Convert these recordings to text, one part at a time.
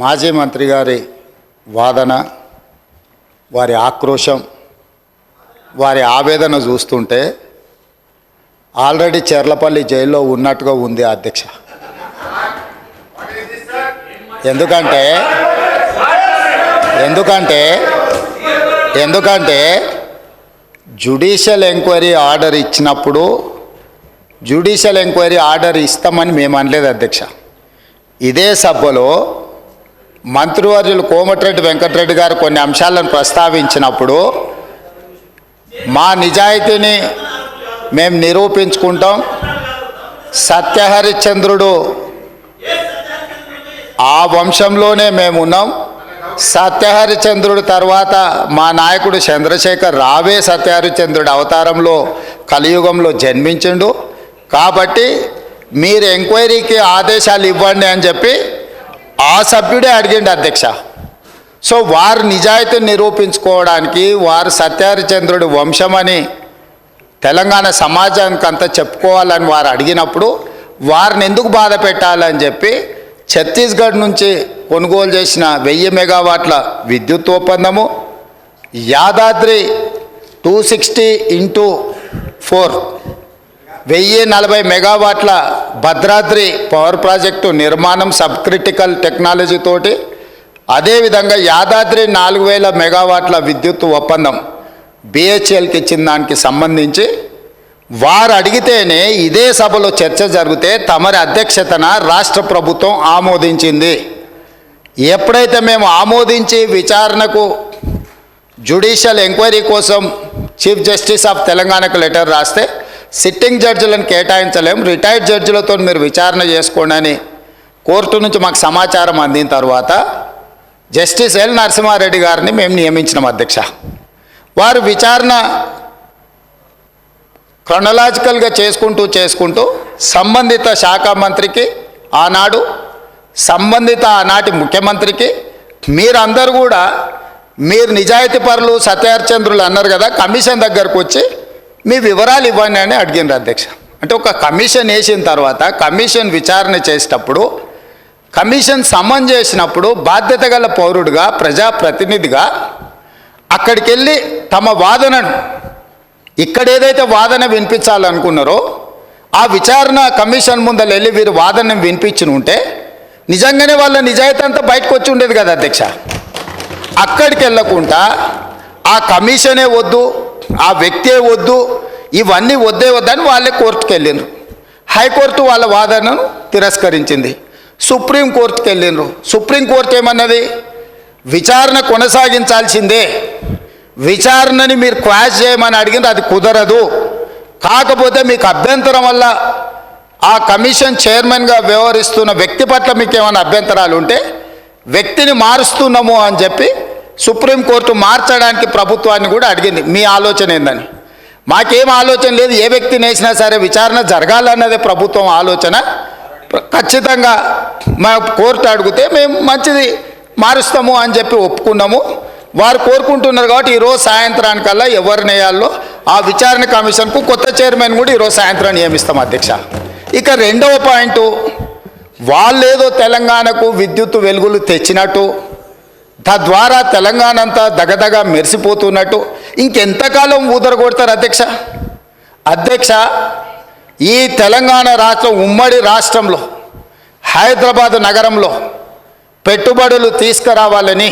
మాజీ మంత్రి గారి వాదన వారి ఆక్రోశం వారి ఆవేదన చూస్తుంటే ఆల్రెడీ చెర్లపల్లి జైల్లో ఉన్నట్టుగా ఉంది అధ్యక్ష. ఎందుకంటే ఎందుకంటే ఎందుకంటే జ్యుడిషియల్ ఎంక్వైరీ ఆర్డర్ ఇచ్చినప్పుడు జ్యుడిషియల్ ఎంక్వైరీ ఆర్డర్ ఇస్తామని మేము అనలేదు అధ్యక్ష. ఇదే సభలో మంత్రివర్యులు కోమటిరెడ్డి వెంకటరెడ్డి గారు కొన్ని అంశాలను ప్రస్తావించినప్పుడు మా నిజాయితీని మేము నిరూపించుకుంటాం. సత్యహరిశ్చంద్రుడు ఆ వంశంలోనే మేము ఉన్నాం. సత్యహరిచంద్రుడు తర్వాత మా నాయకుడు చంద్రశేఖర్ రావే సత్యహరిచంద్రుడు అవతారంలో కలియుగంలో జన్మించిండు. కాబట్టి మీరు ఎంక్వైరీకి ఆదేశాలు ఇవ్వండి అని చెప్పి ఆ సభ్యుడే అడిగిండు అధ్యక్ష. సో వారు నిజాయితీని నిరూపించుకోవడానికి వారు సత్యహరిచంద్రుడి వంశమని తెలంగాణ సమాజానికి అంతా చెప్పుకోవాలని వారు అడిగినప్పుడు వారిని ఎందుకు బాధ పెట్టాలని చెప్పి ఛత్తీస్గఢ్ నుంచి కొనుగోలు చేసిన వెయ్యి మెగావాట్ల విద్యుత్ ఒప్పందము Yadadri two sixty into four వెయ్యి నలభై మెగావాట్ల భద్రాద్రి పవర్ ప్రాజెక్టు నిర్మాణం సబ్ క్రిటికల్ టెక్నాలజీతోటి అదేవిధంగా యాదాద్రి నాలుగు వేల మెగావాట్ల విద్యుత్ ఒప్పందం బిహెచ్ఎల్కి ఇచ్చిన దానికి సంబంధించి వారు అడిగితేనే ఇదే సభలో చర్చ జరిగితే తమరి అధ్యక్షతన రాష్ట్ర ప్రభుత్వం ఆమోదించింది. ఎప్పుడైతే మేము ఆమోదించి విచారణకు జ్యుడిషియల్ ఎంక్వైరీ కోసం చీఫ్ జస్టిస్ ఆఫ్ తెలంగాణకు లెటర్ రాస్తే సిట్టింగ్ జడ్జిలను కేటాయించలేం. రిటైర్డ్ జడ్జిలతో మీరు విచారణ చేసుకోండి అని కోర్టు నుంచి మాకు సమాచారం అందిన తర్వాత జస్టిస్ ఎల్ నరసింహారెడ్డి గారిని మేము నియమించినాం అధ్యక్ష. వారు విచారణ క్రొనలాజికల్గా చేసుకుంటూ చేసుకుంటూ సంబంధిత శాఖ మంత్రికి ఆనాడు సంబంధిత ఆనాటి ముఖ్యమంత్రికి మీరందరూ కూడా మీరు నిజాయితీ పరులు సత్యహరిచంద్రులు అన్నారు కదా కమిషన్ దగ్గరకు వచ్చి మీ వివరాలు ఇవ్వండి అని అడిగినారు అధ్యక్ష. అంటే ఒక కమిషన్ వేసిన తర్వాత కమిషన్ విచారణ చేసేటప్పుడు కమిషన్ సమన్ చేసినప్పుడు బాధ్యత గల పౌరుడిగా ప్రజాప్రతినిధిగా అక్కడికి వెళ్ళి తమ వాదనను ఇక్కడ ఏదైతే వాదన వినిపించాలనుకున్నారో ఆ విచారణ కమిషన్ ముందర వెళ్ళి వీరు వాదన వినిపించిన ఉంటే నిజంగానే వాళ్ళ నిజాయితీ అంతా బయటకు వచ్చి ఉండేది కదా అధ్యక్ష. అక్కడికి వెళ్ళకుండా ఆ కమిషనే వద్దు ఆ వ్యక్తే వద్దు ఇవన్నీ వద్దే వద్దని వాళ్ళే కోర్టుకు వెళ్ళిండ్రు హైకోర్టు వాళ్ళ వాదనను తిరస్కరించింది. సుప్రీం కోర్టుకి వెళ్ళిండ్రు సుప్రీంకోర్టు ఏమన్నది? విచారణ కొనసాగించాల్సిందే. విచారణని మీరు క్వాష్ చేయమని అడిగింది అది కుదరదు. కాకపోతే మీకు అభ్యంతరం వల్ల ఆ కమిషన్ చైర్మన్గా వ్యవహరిస్తున్న వ్యక్తి పట్ల మీకు ఏమైనా అభ్యంతరాలు ఉంటే వ్యక్తిని మారుస్తున్నాము అని చెప్పి సుప్రీంకోర్టు మార్చడానికి ప్రభుత్వాన్ని కూడా అడిగింది. మీ ఆలోచన ఏందని? మాకేం ఆలోచన లేదు. ఏ వ్యక్తిని వేసినా సరే విచారణ జరగాలన్నదే ప్రభుత్వం ఆలోచన. ఖచ్చితంగా మా కోర్టు అడిగితే మేము మంచిది మారుస్తాము అని చెప్పి ఒప్పుకున్నాము. వారు కోరుకుంటున్నారు కాబట్టి ఈరోజు సాయంత్రానికల్లా ఎవరు వేయాలో ఆ విచారణ కమిషన్కు కొత్త చైర్మన్ కూడా ఈరోజు సాయంత్రం నియమిస్తాం అధ్యక్ష. ఇక రెండవ పాయింట్ వాళ్ళేదో తెలంగాణకు విద్యుత్ వెలుగులు తెచ్చినట్టు తద్వారా తెలంగాణ అంతా దగదగ మెరిసిపోతున్నట్టు. ఇంకెంతకాలం ఊదరగొడతారు అధ్యక్ష? అధ్యక్ష ఈ తెలంగాణ రాష్ట్రం ఉమ్మడి రాష్ట్రంలో హైదరాబాదు నగరంలో పెట్టుబడులు తీసుకురావాలని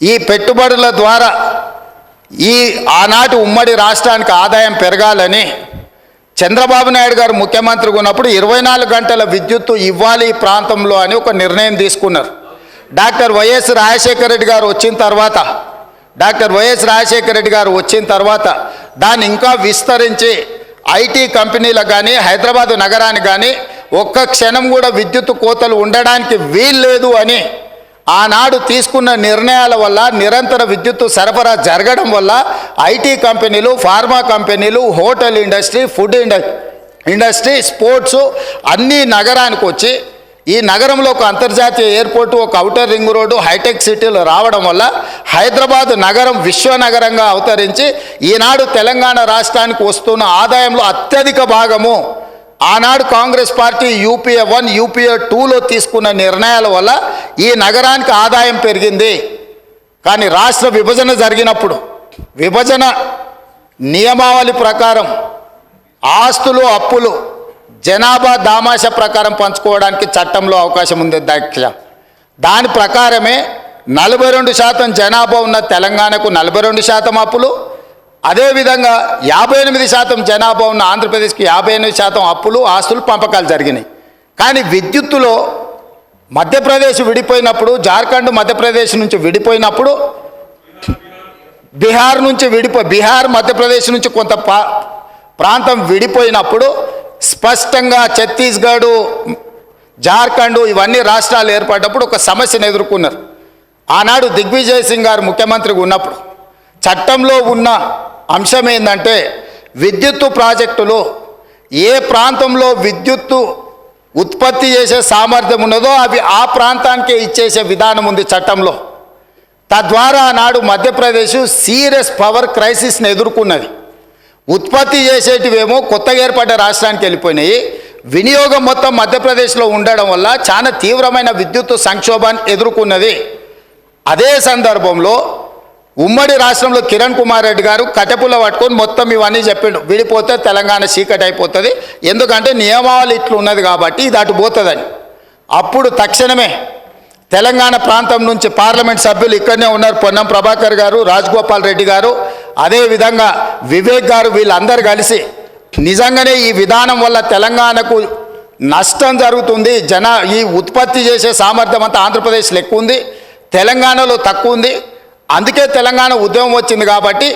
ఈ పెట్టుబడుల ద్వారా ఈ ఆనాటి ఉమ్మడి రాష్ట్రానికి ఆదాయం పెరగాలని చంద్రబాబు నాయుడు గారు ముఖ్యమంత్రిగా ఉన్నప్పుడు ఇరవై నాలుగు గంటల విద్యుత్తు ఇవ్వాలి ఈ ప్రాంతంలో అని ఒక నిర్ణయం తీసుకున్నారు. డాక్టర్ వైఎస్ రాజశేఖర రెడ్డి గారు వచ్చిన తర్వాత డాక్టర్ వైఎస్ రాజశేఖర రెడ్డి గారు వచ్చిన తర్వాత దాన్ని ఇంకా విస్తరించి ఐటీ కంపెనీలకు కానీ హైదరాబాదు నగరానికి కానీ ఒక్క క్షణం కూడా విద్యుత్ కోతలు ఉండడానికి వీల్లేదు అని ఆనాడు తీసుకున్న నిర్ణయాల వల్ల నిరంతర విద్యుత్తు సరఫరా జరగడం వల్ల ఐటీ కంపెనీలు ఫార్మా కంపెనీలు హోటల్ ఇండస్ట్రీ ఫుడ్ ఇండ ఇండస్ట్రీ స్పోర్ట్స్ అన్నీ నగరానికి వచ్చి ఈ నగరంలో ఒక అంతర్జాతీయ ఎయిర్పోర్టు ఒక అవుటర్ రింగ్ రోడ్డు హైటెక్ సిటీలు రావడం వల్ల హైదరాబాద్ నగరం విశ్వనగరంగా అవతరించి ఈనాడు తెలంగాణ రాష్ట్రానికి వస్తున్న ఆదాయంలో అత్యధిక భాగము ఆనాడు Congress party UPA one UPA టూలో తీసుకున్న నిర్ణయాల వల్ల ఈ నగరానికి ఆదాయం పెరిగింది. కానీ రాష్ట్ర విభజన జరిగినప్పుడు విభజన నియమావళి ప్రకారం ఆస్తులు అప్పులు జనాభా దామాష ప్రకారం పంచుకోవడానికి చట్టంలో అవకాశం ఉంది అధ్యక్ష దాని ప్రకారమే నలభై రెండు శాతం జనాభా ఉన్న తెలంగాణకు నలభై రెండు శాతం అప్పులు. అదేవిధంగా యాభై ఎనిమిది శాతం జనాభా ఉన్న ఆంధ్రప్రదేశ్కి యాభై ఎనిమిది శాతం అప్పులు ఆస్తులు పంపకాలు జరిగినాయి. కానీ విద్యుత్తులో మధ్యప్రదేశ్ విడిపోయినప్పుడు జార్ఖండ్ మధ్యప్రదేశ్ నుంచి విడిపోయినప్పుడు బీహార్ నుంచి విడిపో బీహార్ మధ్యప్రదేశ్ నుంచి కొంత ప్రాంతం విడిపోయినప్పుడు స్పష్టంగా ఛత్తీస్గఢ్ జార్ఖండ్ ఇవన్నీ రాష్ట్రాలు ఏర్పడ్డప్పుడు ఒక సమస్యను ఎదుర్కొన్నారు. ఆనాడు దిగ్విజయ్ సింగ్ గారు ముఖ్యమంత్రిగా ఉన్నప్పుడు చట్టంలో ఉన్న అంశం ఏంటంటే విద్యుత్తు ప్రాజెక్టులు ఏ ప్రాంతంలో విద్యుత్తు ఉత్పత్తి చేసే సామర్థ్యం ఉన్నదో అవి ఆ ప్రాంతానికే ఇచ్చేసే విధానం ఉంది చట్టంలో. తద్వారా ఆనాడు మధ్యప్రదేశ్ సీరియస్ పవర్ క్రైసిస్ని ఎదుర్కొన్నది. ఉత్పత్తి చేసేటివేమో కొత్తగా ఏర్పడ్డ రాష్ట్రానికి వెళ్ళిపోయినాయి. వినియోగం మొత్తం మధ్యప్రదేశ్లో ఉండడం వల్ల చాలా తీవ్రమైన విద్యుత్ సంక్షోభాన్ని ఎదుర్కొన్నది. అదే సందర్భంలో ఉమ్మడి రాష్ట్రంలో కిరణ్ కుమార్ రెడ్డి గారు కటపుల పట్టుకొని మొత్తం ఇవన్నీ చెప్పిండు. విడిపోతే తెలంగాణ చీకటి అయిపోతుంది. ఎందుకంటే నియమావళి ఇట్లున్నది కాబట్టి ఇది అటు పోతుందని. అప్పుడు తక్షణమే తెలంగాణ ప్రాంతం నుంచి పార్లమెంట్ సభ్యులు ఇక్కడనే ఉన్నారు. పొన్నం ప్రభాకర్ గారు రాజగోపాల్ రెడ్డి గారు అదేవిధంగా వివేక్ గారు వీళ్ళందరూ కలిసి నిజంగానే ఈ విధానం వల్ల తెలంగాణకు నష్టం జరుగుతుంది జన ఈ ఉత్పత్తి చేసే సామర్థ్యం అంతా ఆంధ్రప్రదేశ్లో ఎక్కువ ఉంది తెలంగాణలో తక్కువ ఉంది. అందుకే తెలంగాణ ఉద్యమం వచ్చింది కాబట్టి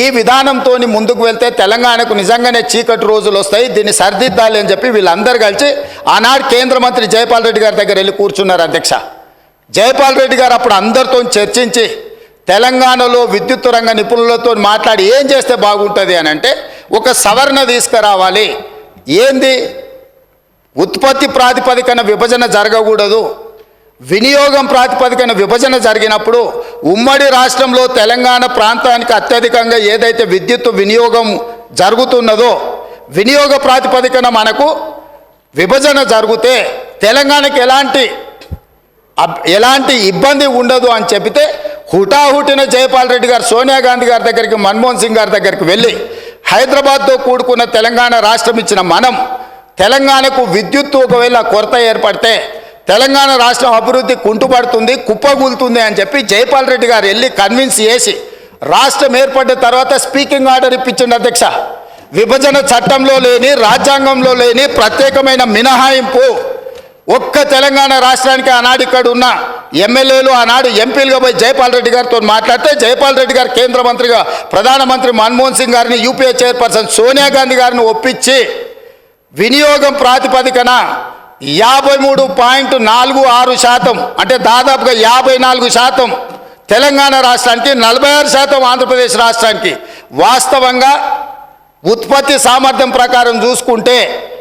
ఈ విధానంతో ముందుకు వెళ్తే తెలంగాణకు నిజంగానే చీకటి రోజులు వస్తాయి దీన్ని సరిదిద్దాలి అని చెప్పి వీళ్ళందరూ కలిసి ఆనాడు కేంద్ర మంత్రి జయపాల్ రెడ్డి గారి దగ్గర వెళ్ళి కూర్చున్నారు అధ్యక్ష. జయపాల్ రెడ్డి గారు అప్పుడు అందరితో చర్చించి తెలంగాణలో విద్యుత్ రంగ నిపుణులతో మాట్లాడి ఏం చేస్తే బాగుంటుంది అని అంటే ఒక సవరణ తీసుకురావాలి. ఏంది? ఉత్పత్తి ప్రాతిపదికన విభజన జరగకూడదు. వినియోగం ప్రాతిపదికన విభజన జరిగినప్పుడు ఉమ్మడి రాష్ట్రంలో తెలంగాణ ప్రాంతానికి అత్యధికంగా ఏదైతే విద్యుత్ వినియోగం జరుగుతున్నదో వినియోగ ప్రాతిపదికన మనకు విభజన జరిగితే తెలంగాణకి ఎలాంటి అబ్- ఎలాంటి ఇబ్బంది ఉండదు అని చెబితే హుటాహుటిన జయపాల్ రెడ్డి గారు సోనియా గాంధీ గారి దగ్గరికి మన్మోహన్ సింగ్ గారి దగ్గరికి వెళ్ళి హైదరాబాద్తో కూడుకున్న తెలంగాణ రాష్ట్రం ఇచ్చిన మనం తెలంగాణకు విద్యుత్తు ఒకవేళ కొరత ఏర్పడితే తెలంగాణ రాష్ట్రం అభివృద్ధి కుంటుపడుతుంది కుప్పగూలుతుంది అని చెప్పి జయపాల్ రెడ్డి గారు వెళ్ళి కన్విన్స్ చేసి రాష్ట్రం ఏర్పడిన తర్వాత స్పీకింగ్ ఆర్డర్ ఇప్పించండి అధ్యక్ష. విభజన చట్టంలో లేని రాజ్యాంగంలో లేని ప్రత్యేకమైన మినహాయింపు ఒక్క తెలంగాణ రాష్ట్రానికి ఆనాడు ఇక్కడ ఉన్న ఎమ్మెల్యేలు ఆనాడు ఎంపీలుగా పోయి జైపాల్ రెడ్డి గారితో మాట్లాడితే జైపాల్ రెడ్డి గారు కేంద్ర మంత్రిగా ప్రధానమంత్రి మన్మోహన్ సింగ్ గారిని యూపీఏ చైర్పర్సన్ సోనియా గాంధీ గారిని ఒప్పించి వినియోగం ప్రాతిపదికన యాభై మూడు పాయింట్ నాలుగు ఆరు శాతం అంటే దాదాపుగా యాభై నాలుగు శాతం తెలంగాణ రాష్ట్రానికి నలభై ఆరు శాతం ఆంధ్రప్రదేశ్ రాష్ట్రానికి వాస్తవంగా ఉత్పత్తి సామర్థ్యం ప్రకారం చూసుకుంటే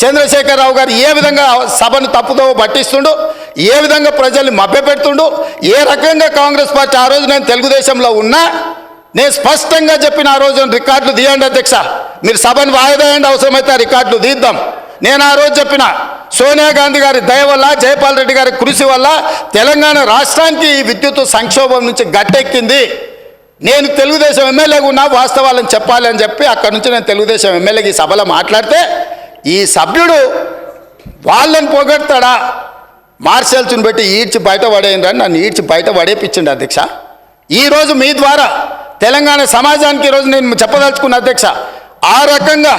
చంద్రశేఖరరావు గారు ఏ విధంగా సభను తప్పుదో పట్టిస్తుండు ఏ విధంగా ప్రజల్ని మభ్యపెడుతుండు ఏ రకంగా కాంగ్రెస్ పార్టీ ఆ రోజు నేను తెలుగుదేశంలో ఉన్నా నేను స్పష్టంగా చెప్పిన ఆ రోజు రికార్డులు తీయండి అధ్యక్ష. మీరు సభను వాయిదేయండి అవసరమైతే ఆ రికార్డులు తీద్దాం. నేను ఆ రోజు చెప్పిన సోనియా గాంధీ గారి దయ వల్ల జయపాల్ రెడ్డి గారి కృషి వల్ల తెలంగాణ రాష్ట్రానికి ఈ విద్యుత్ సంక్షోభం నుంచి గట్టెక్కింది. నేను తెలుగుదేశం ఎమ్మెల్యేగా ఉన్నా వాస్తవాలను చెప్పాలని చెప్పి అక్కడ నుంచి నేను తెలుగుదేశం ఎమ్మెల్యేకి ఈ సభలో మాట్లాడితే ఈ సభ్యుడు వాళ్ళని పొగడతాడా? మార్షల్స్ని పెట్టి ఈడ్చి బయట పడేయండి నన్ను ఈడ్చి బయట పడేపించండి అధ్యక్ష. ఈరోజు మీ ద్వారా తెలంగాణ సమాజానికి ఈరోజు నేను చెప్పదలుచుకున్న అధ్యక్ష ఆ రకంగా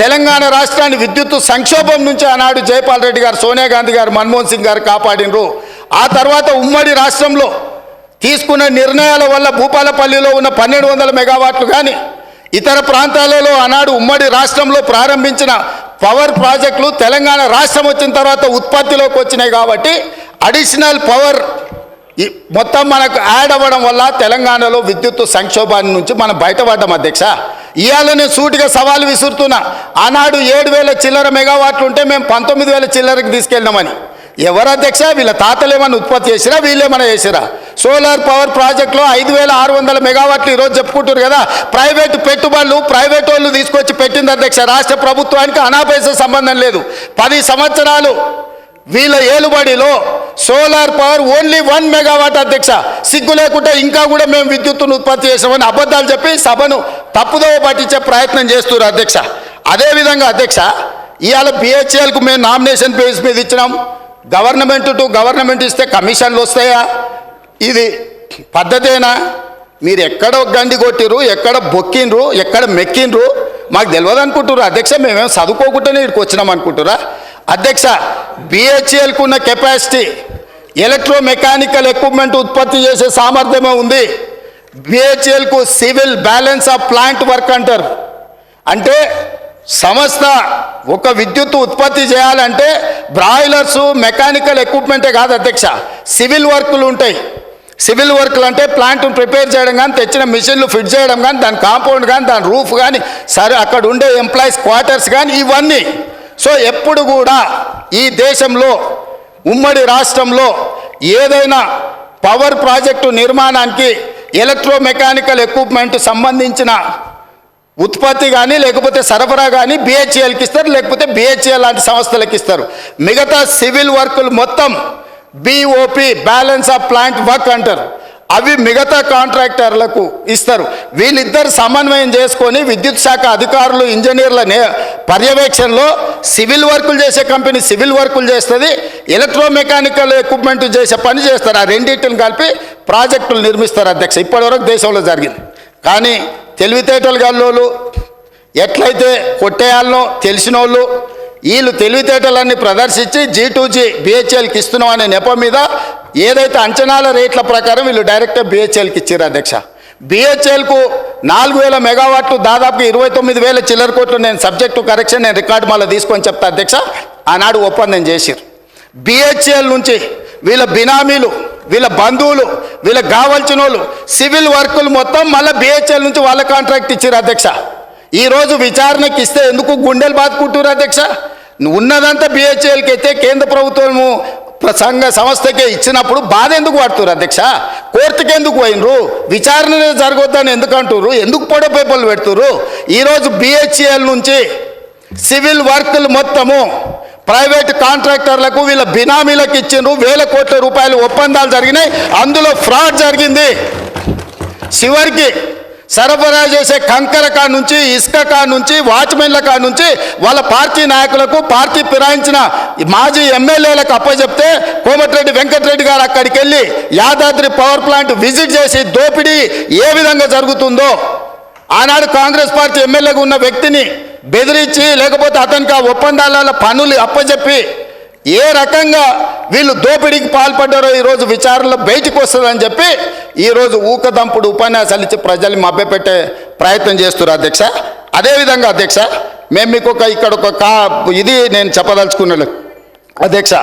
తెలంగాణ రాష్ట్రాన్ని విద్యుత్ సంక్షోభం నుంచి ఆనాడు జయపాల్ రెడ్డి గారు సోనియా గాంధీ గారు మన్మోహన్ సింగ్ గారు కాపాడినరు. ఆ తర్వాత ఉమ్మడి రాష్ట్రంలో తీసుకున్న నిర్ణయాల వల్ల భూపాలపల్లిలో ఉన్న పన్నెండు వందల మెగావాట్లు కానీ ఇతర ప్రాంతాలలో ఆనాడు ఉమ్మడి రాష్ట్రంలో ప్రారంభించిన పవర్ ప్రాజెక్టులు తెలంగాణ రాష్ట్రం వచ్చిన తర్వాత ఉత్పత్తిలోకి వచ్చినాయి కాబట్టి అడిషనల్ పవర్ ఈ మొత్తం మనకు యాడ్ అవ్వడం వల్ల తెలంగాణలో విద్యుత్ సంక్షోభాన్ని నుంచి మనం బయటపడ్డాం అధ్యక్ష. ఇవాళ నేను సూటిగా సవాలు విసురుతున్నా. ఆనాడు ఏడు వేల చిల్లర మెగావాట్లు ఉంటే మేము పంతొమ్మిది వేల చిల్లరకి తీసుకెళ్ళినామని. ఎవరు అధ్యక్ష? వీళ్ళ తాతలు ఏమైనా ఉత్పత్తి చేసిరా? వీళ్ళేమైనా చేసిరా? సోలార్ పవర్ ప్రాజెక్టులో ఐదు వేల ఆరు వందల మెగావాట్లు ఈరోజు చెప్పుకుంటారు కదా. ప్రైవేటు పెట్టుబడులు ప్రైవేట్ వాళ్ళు తీసుకొచ్చి పెట్టింది అధ్యక్ష. రాష్ట్ర ప్రభుత్వానికి అనాపేస సంబంధం లేదు. పది సంవత్సరాలు వీళ్ళ ఏలుబడిలో solar power only one megawatt అధ్యక్ష. సిగ్గు లేకుండా ఇంకా కూడా మేము విద్యుత్తును ఉత్పత్తి చేసామని అబద్ధాలు చెప్పి సభను తప్పుదోవ పట్టించే ప్రయత్నం చేస్తున్నారు అధ్యక్ష. అదేవిధంగా అధ్యక్ష ఇవాళ బిహెచ్ఎల్కు మేము నామినేషన్ పేజ్ మీద ఇచ్చినాం. గవర్నమెంట్ టు గవర్నమెంట్ ఇస్తే కమిషన్లు వస్తాయా? ఇది పద్ధతేనా? మీరు ఎక్కడ గండి కొట్టిర్రు ఎక్కడ బొక్కిండ్రు ఎక్కడ మెక్కిండ్రు? మాకు తెలియదు అనుకుంటున్నారు అధ్యక్ష మేమేం చదువుకోకుండానే ఇక్కడికి వచ్చినాం అధ్యక్ష బిహెచ్ఎల్కు ఉన్న కెపాసిటీ ఎలక్ట్రో మెకానికల్ ఎక్విప్మెంట్ ఉత్పత్తి చేసే సామర్థ్యమే ఉంది. బిహెచ్ఎల్కు civil balance of plant work అంటారు. అంటే సంస్థ ఒక విద్యుత్ ఉత్పత్తి చేయాలంటే బ్రాయిలర్స్ మెకానికల్ ఎక్విప్మెంటే కాదు అధ్యక్ష. సివిల్ వర్కులు ఉంటాయి. సివిల్ వర్క్లు అంటే ప్లాంట్ను ప్రిపేర్ చేయడం కానీ తెచ్చిన మిషన్లు ఫిట్ చేయడం కానీ దాని కాంపౌండ్ కానీ దాని రూఫ్ కానీ సరే అక్కడ ఉండే ఎంప్లాయీస్ క్వార్టర్స్ కానీ ఇవన్నీ. సో ఎప్పుడు కూడా ఈ దేశంలో ఉమ్మడి రాష్ట్రంలో ఏదైనా పవర్ ప్రాజెక్టు నిర్మాణానికి ఎలక్ట్రో మెకానికల్ ఎక్విప్మెంట్ సంబంధించిన ఉత్పత్తి కానీ లేకపోతే సరఫరా కానీ బిహెచ్ఎల్కి ఇస్తారు లేకపోతే బిహెచ్ఎల్ లాంటి సంస్థలకు ఇస్తారు. మిగతా సివిల్ వర్కులు మొత్తం BOP balance of plant work అంటారు. అవి మిగతా కాంట్రాక్టర్లకు ఇస్తారు. వీళ్ళిద్దరు సమన్వయం చేసుకొని విద్యుత్ శాఖ అధికారులు ఇంజనీర్లనే పర్యవేక్షణలో సివిల్ వర్కులు చేసే కంపెనీ సివిల్ వర్కులు చేస్తుంది. ఎలక్ట్రో మెకానికల్ ఎక్విప్మెంట్ చేసే పని చేస్తారు. ఆ రెండింటిని కలిపి ప్రాజెక్టులు నిర్మిస్తారు అధ్యక్ష. ఇప్పటివరకు దేశంలో జరిగింది. కానీ తెలివితేటలు గల్లోళ్ళు ఎట్లయితే కొట్టేయాలనో తెలిసిన వాళ్ళు వీళ్ళు తెలివితేటలన్నీ ప్రదర్శించి జీ టూ జీ బిహెచ్ఎల్కి ఇస్తున్నాం అనే నెపం మీద ఏదైతే అంచనాల రేట్ల ప్రకారం వీళ్ళు డైరెక్ట్గా బిహెచ్ఎల్కి ఇచ్చారు అధ్యక్ష. బిహెచ్ఎల్కు నాలుగు వేల మెగావాట్లు దాదాపు ఇరవై తొమ్మిది వేల చిల్లర కోట్లు నేను సబ్జెక్టు కరెక్షన్ నేను రికార్డు మళ్ళీ తీసుకొని చెప్తా అధ్యక్ష. ఆనాడు ఒప్పందం చేసిరు బిహెచ్ఎల్ నుంచి వీళ్ళ బినామీలు వీళ్ళ బంధువులు వీళ్ళకి కావాల్సిన వాళ్ళు సివిల్ వర్కులు మొత్తం మళ్ళీ బిహెచ్ఎల్ నుంచి వాళ్ళ కాంట్రాక్ట్ ఇచ్చారు అధ్యక్ష. ఈరోజు విచారణకి ఇస్తే ఎందుకు గుండెలు బాదుకుంటున్నారు అధ్యక్ష? ఉన్నదంతా బిహెచ్ఎల్కి అయితే కేంద్ర ప్రభుత్వము సంఘ సంస్థకే ఇచ్చినప్పుడు బాధ ఎందుకు పడుతున్నారు అధ్యక్ష? కోర్టుకి ఎందుకు పోయినరు? విచారణ జరగొద్దని ఎందుకు అంటున్నారు ఎందుకు పొడ పేపర్లు పెడుతున్నారు ఈరోజు బిహెచ్ఎల్ నుంచి సివిల్ వర్కులు మొత్తము ప్రైవేట్ కాంట్రాక్టర్లకు వీళ్ళ బినామీలకు ఇచ్చిండ్రు వేల కోట్ల రూపాయలు ఒప్పందాలు జరిగినాయి. అందులో ఫ్రాడ్ జరిగింది. చివరికి సరఫరా చేసే కంకర కా నుంచి ఇసుక కా నుంచి వాచ్మెన్ల కా నుంచి వాళ్ళ పార్టీ నాయకులకు పార్టీ ఫిరాయించిన మాజీ ఎమ్మెల్యేలకు అప్పచెప్తే కోమటిరెడ్డి వెంకటరెడ్డి గారు అక్కడికి వెళ్ళి యాదాద్రి పవర్ ప్లాంట్ విజిట్ చేసి దోపిడీ ఏ విధంగా జరుగుతుందో ఆనాడు కాంగ్రెస్ పార్టీ ఎమ్మెల్యేగా ఉన్న వ్యక్తిని బెదిరించి లేకపోతే అతనికి ఆ ఒప్పందాల పనులు అప్పచెప్పి ఏ రకంగా వీళ్ళు దోపిడీకి పాల్పడ్డారో ఈరోజు విచారణలో బయటికి వస్తుందని చెప్పి ఈరోజు ఊకదంపుడు ఉపన్యాసాలు ఇచ్చి ప్రజల్ని మభ్యపెట్టే ప్రయత్నం చేస్తున్నారు అధ్యక్ష. అదేవిధంగా అధ్యక్ష మేము మీకు ఒక ఇక్కడ ఒక కా ఇది నేను చెప్పదలుచుకున్నాను అధ్యక్ష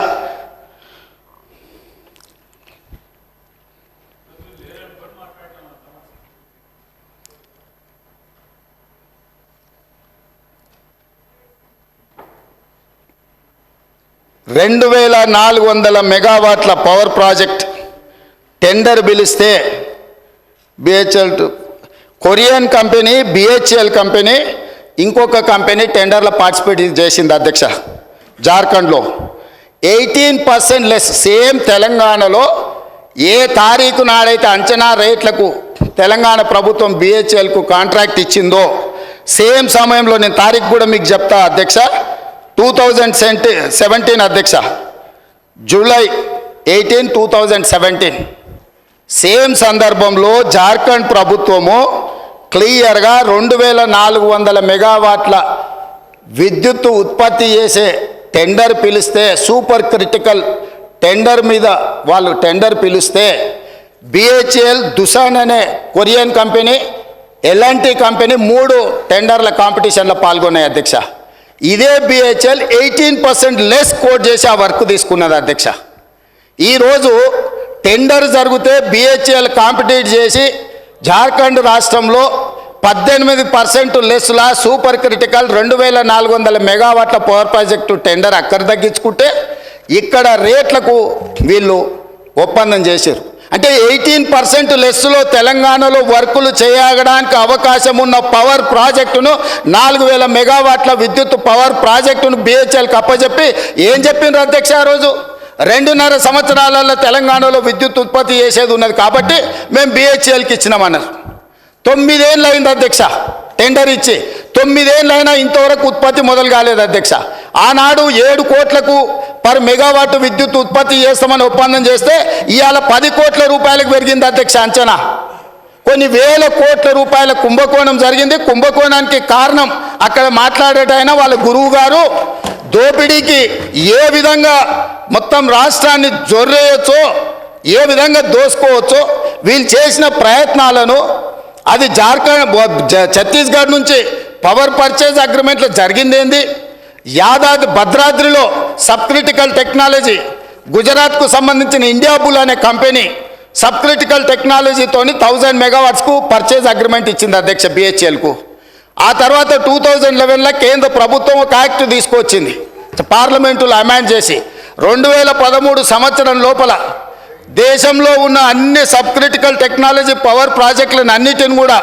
రెండు వేల నాలుగు వందల మెగావాట్ల పవర్ ప్రాజెక్ట్ టెండర్ పిలిస్తే BHEL Korean company BHEL company ఇంకొక కంపెనీ టెండర్లో పార్టిసిపేట్ చేసింది అధ్యక్ష జార్ఖండ్లో. ఎయిటీన్ పర్సెంట్ లెస్ సేమ్ తెలంగాణలో ఏ తారీఖు నాడైతే అంచనా రేట్లకు తెలంగాణ ప్రభుత్వం బిహెచ్ఎల్కు కాంట్రాక్ట్ ఇచ్చిందో సేమ్ సమయంలో నేను తారీఖు కూడా మీకు చెప్తా అధ్యక్ష. టూ థౌజండ్ సెవెంటీన్ అధ్యక్ష. July eighteen two thousand seventeen same సందర్భంలో జార్ఖండ్ ప్రభుత్వము క్లియర్గా రెండు వేల నాలుగు వందల మెగావాట్ల విద్యుత్ ఉత్పత్తి చేసే టెండర్ పిలిస్తే సూపర్ క్రిటికల్ టెండర్ మీద వాళ్ళు టెండర్ పిలిస్తే బిహెచ్ఎల్ దుసాన్ అనే కొరియన్ కంపెనీ ఎల్ఎన్టీ కంపెనీ మూడు టెండర్ల కాంపిటీషన్లో పాల్గొన్నాయి అధ్యక్ష. ఇదే BHEL eighteen percent less quote చేసి ఆ వర్క్ తీసుకున్నది అధ్యక్ష. ఈరోజు టెండర్ జరిగితే బిహెచ్ఎల్ కాంపిటీట్ చేసి జార్ఖండ్ రాష్ట్రంలో పద్దెనిమిది పర్సెంట్ లెస్లా సూపర్ క్రిటికల్ రెండు వేల నాలుగు వందల మెగావాట్ల పవర్ ప్రాజెక్టు టెండర్ అక్కడ తగ్గించుకుంటే ఇక్కడ రేట్లకు వీళ్ళు ఒప్పందం చేశారు. అంటే ఎయిటీన్ పర్సెంట్ లెస్లో తెలంగాణలో వర్కులు చేయడానికి అవకాశం ఉన్న పవర్ ప్రాజెక్టును నాలుగు వేల మెగావాట్ల విద్యుత్ పవర్ ప్రాజెక్టును బిహెచ్ఎల్కి అప్పచెప్పి ఏం చెప్పిండ్రు అధ్యక్ష ఆ రోజు? రెండున్నర సంవత్సరాలలో తెలంగాణలో విద్యుత్ ఉత్పత్తి చేసేది ఉన్నది కాబట్టి మేము బిహెచ్ఎల్కి ఇచ్చినామన్నారు. తొమ్మిదేళ్ళు అయింది అధ్యక్ష టెండర్ ఇచ్చి. తొమ్మిదేళ్ళైనా ఇంతవరకు ఉత్పత్తి మొదలు కాలేదు అధ్యక్ష. ఆనాడు ఏడు కోట్లకు పర్ మెగావాట్ విద్యుత్ ఉత్పత్తి చేస్తామని ఒప్పందం చేస్తే ఇవాళ పది కోట్ల రూపాయలకు పెరిగింది అధ్యక్ష అంచనా. కొన్ని వేల కోట్ల రూపాయల కుంభకోణం జరిగింది. కుంభకోణానికి కారణం అక్కడ మాట్లాడేటైనా వాళ్ళ గురువు గారు దోపిడీకి ఏ విధంగా మొత్తం రాష్ట్రాన్ని జొర్రేయచ్చో ఏ విధంగా దోసుకోవచ్చో వీళ్ళు చేసిన ప్రయత్నాలను అది జార్ఖండ్ ఛత్తీస్గఢ్ నుంచి పవర్ పర్చేజ్ అగ్రిమెంట్లో జరిగిందేంది? యాదాద్రి భద్రాద్రిలో సబ్ క్రిటికల్ టెక్నాలజీ గుజరాత్కు సంబంధించిన ఇండియా బుల్ అనే కంపెనీ సబ్ క్రిటికల్ టెక్నాలజీతోని థౌజండ్ మెగావాట్స్కు పర్చేజ్ అగ్రిమెంట్ ఇచ్చింది అధ్యక్ష బిహెచ్ఎల్కు ఆ తర్వాత టూ థౌజండ్ లెవెన్లో కేంద్ర ప్రభుత్వం ఒక యాక్ట్ తీసుకొచ్చింది. పార్లమెంటులో అమెండ్ చేసి రెండు వేల పదమూడు సంవత్సరం లోపల దేశంలో ఉన్న అన్ని సబ్ క్రిటికల్ టెక్నాలజీ పవర్ ప్రాజెక్టులను అన్నిటిని కూడా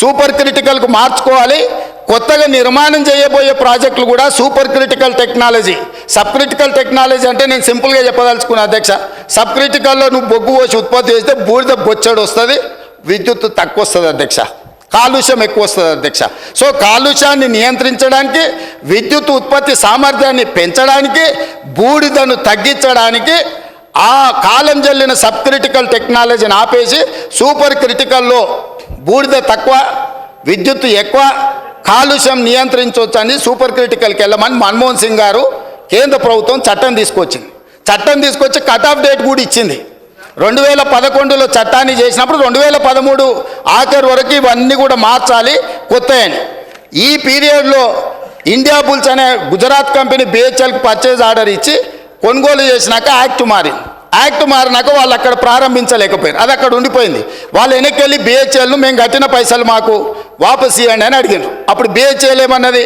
సూపర్ క్రిటికల్కు మార్చుకోవాలి. కొత్తగా నిర్మాణం చేయబోయే ప్రాజెక్టులు కూడా super critical technology. Sub critical technology అంటే నేను సింపుల్గా చెప్పదలుచుకున్నా అధ్యక్ష సబ్ క్రిటికల్లో నువ్వు బొగ్గు పోసి ఉత్పత్తి చేస్తే బూడిద బొచ్చడు వస్తుంది విద్యుత్ తక్కువ వస్తుంది అధ్యక్ష కాలుష్యం ఎక్కువ వస్తుంది అధ్యక్ష. సో కాలుష్యాన్ని నియంత్రించడానికి విద్యుత్ ఉత్పత్తి సామర్థ్యాన్ని పెంచడానికి బూడిదను తగ్గించడానికి ఆ కాలం జల్లిన సబ్ క్రిటికల్ టెక్నాలజీని ఆపేసి సూపర్ క్రిటికల్లో బూడిద తక్కువ విద్యుత్ ఎక్కువ కాలుష్యం నియంత్రించవచ్చని సూపర్ క్రిటికల్కి వెళ్ళమని మన్మోహన్ సింగ్ గారు కేంద్ర ప్రభుత్వం చట్టం తీసుకొచ్చింది. చట్టం తీసుకొచ్చి కట్ ఆఫ్ డేట్ కూడా ఇచ్చింది. రెండు వేల పదకొండులో చట్టాన్ని చేసినప్పుడు రెండు వేల పదమూడు ఆఖరి వరకు ఇవన్నీ కూడా మార్చాలి కొత్త అని ఈ పీరియడ్లో ఇండియా బుల్స్ అనే గుజరాత్ కంపెనీ బిహెచ్ఎల్కి పర్చేజ్ ఆర్డర్ ఇచ్చి కొనుగోలు చేసినాక యాక్ట్ మారింది. యాక్ట్ మారినాక వాళ్ళు అక్కడ ప్రారంభించలేకపోయారు. అది అక్కడ ఉండిపోయింది. వాళ్ళు వెనక్కి వెళ్ళి బిహెచ్ఎల్ను మేము కట్టిన పైసలు మాకు వాపస్ ఇవ్వండి అని అడిగారు అప్పుడు బిహెచ్ఎల్ ఏమన్నది?